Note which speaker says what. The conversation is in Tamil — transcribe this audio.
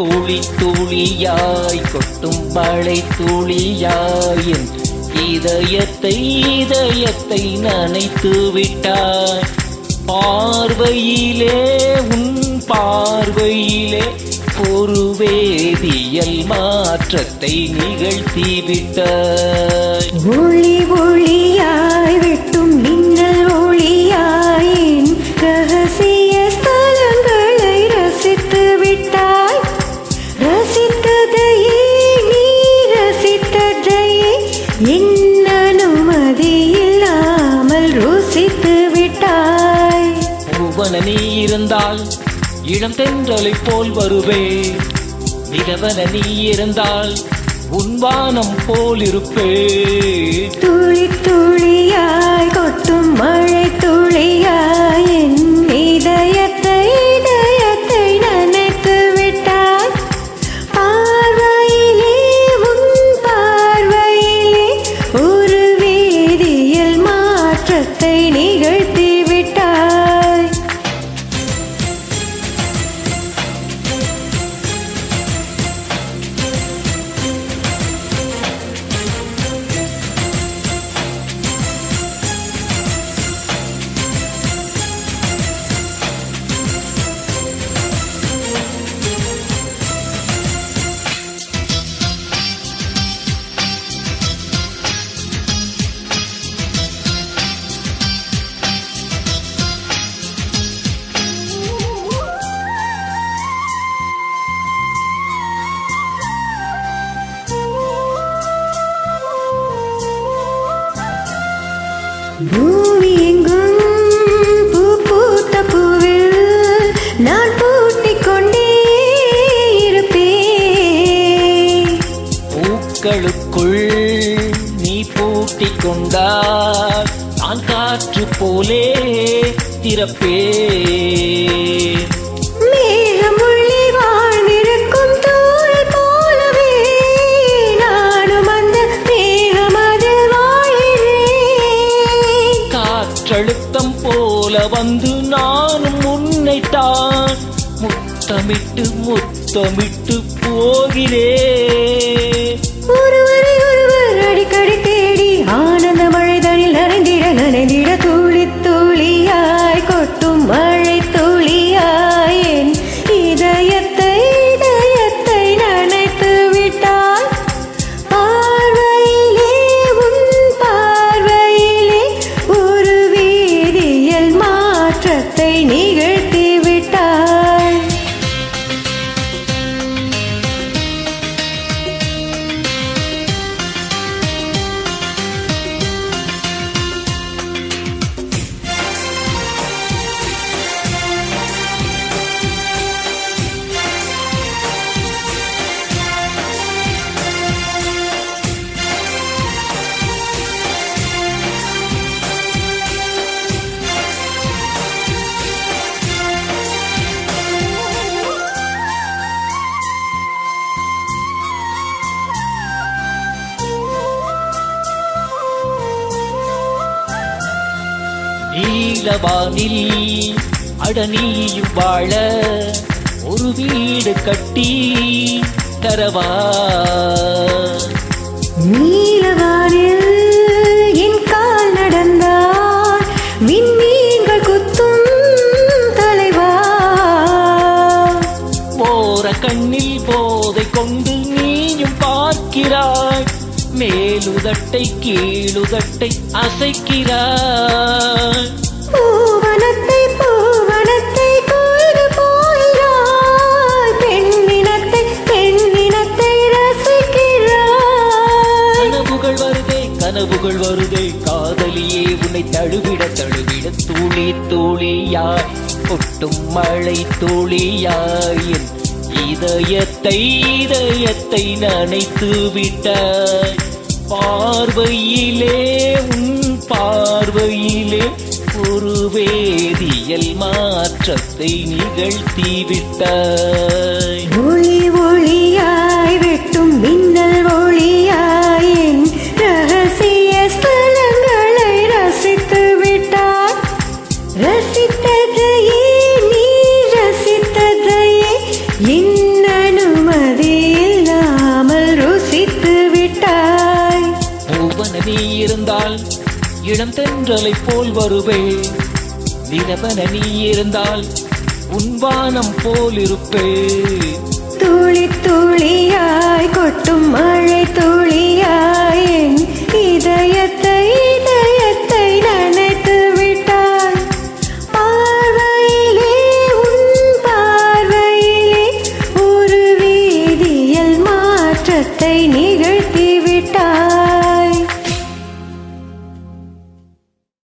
Speaker 1: தூளி தூளியாய் கொட்டும் மழை துளியாய் என் இதயத்தை இதயத்தை நனைத்து விட்டாய். பார்வையிலே உன் பார்வையிலே ஒரு வேதியல் மாற்றத்தை நிகழ்த்தி விட்டாய். இளம் தென்றலை போல் வருவே. நிலவன நீ இருந்தால் உன்வானம் போல் இருப்பே.
Speaker 2: துளி துளியாய் கொட்டும் மழை துளி பூமி எங்கும் பூ பூத்த பூவில் நான் பூட்டிக் கொண்டே இருப்பேன்.
Speaker 1: பூக்களுக்குள் நீ பூட்டிக் கொண்டால் நான் காற்று போலே திறப்பே வந்து நான் முன்னைத்தான் முத்தமிட்டு முத்தமிட்டு போகிறேன். நீலவானில் அடனியும் வாழ ஒரு வீடு கட்டி தரவா.
Speaker 2: நீலவானில் என் கால் நடந்தால் விண்மீன்கள் குத்தும் தலைவா.
Speaker 1: ஓர கண்ணில் போதை கொண்டு நீயும் பார்க்கிறாய். மேலுதட்டை கீழுதட்டை அசைக்கிறாய். கனவுகள் வருதே காதலியே உன்னை தழுவிட தழுவிட தூளி தூளியாய் கொட்டும் மழை தூளியாய் என் இதயத்தை இதயத்தை நனைத்து விட்டாய். பார்வையிலே உன் பார்வையிலே ஒரு வேதியல் மாற்றத்தை நிகழ்த்தி விட்டாய்.
Speaker 2: நீ
Speaker 1: இருந்தால் இளம் தென்றலை போல் வருவே. நிலவன நீ இருந்தால் உன்வானம் போல் இருப்பே.
Speaker 2: தூளி துளியாய்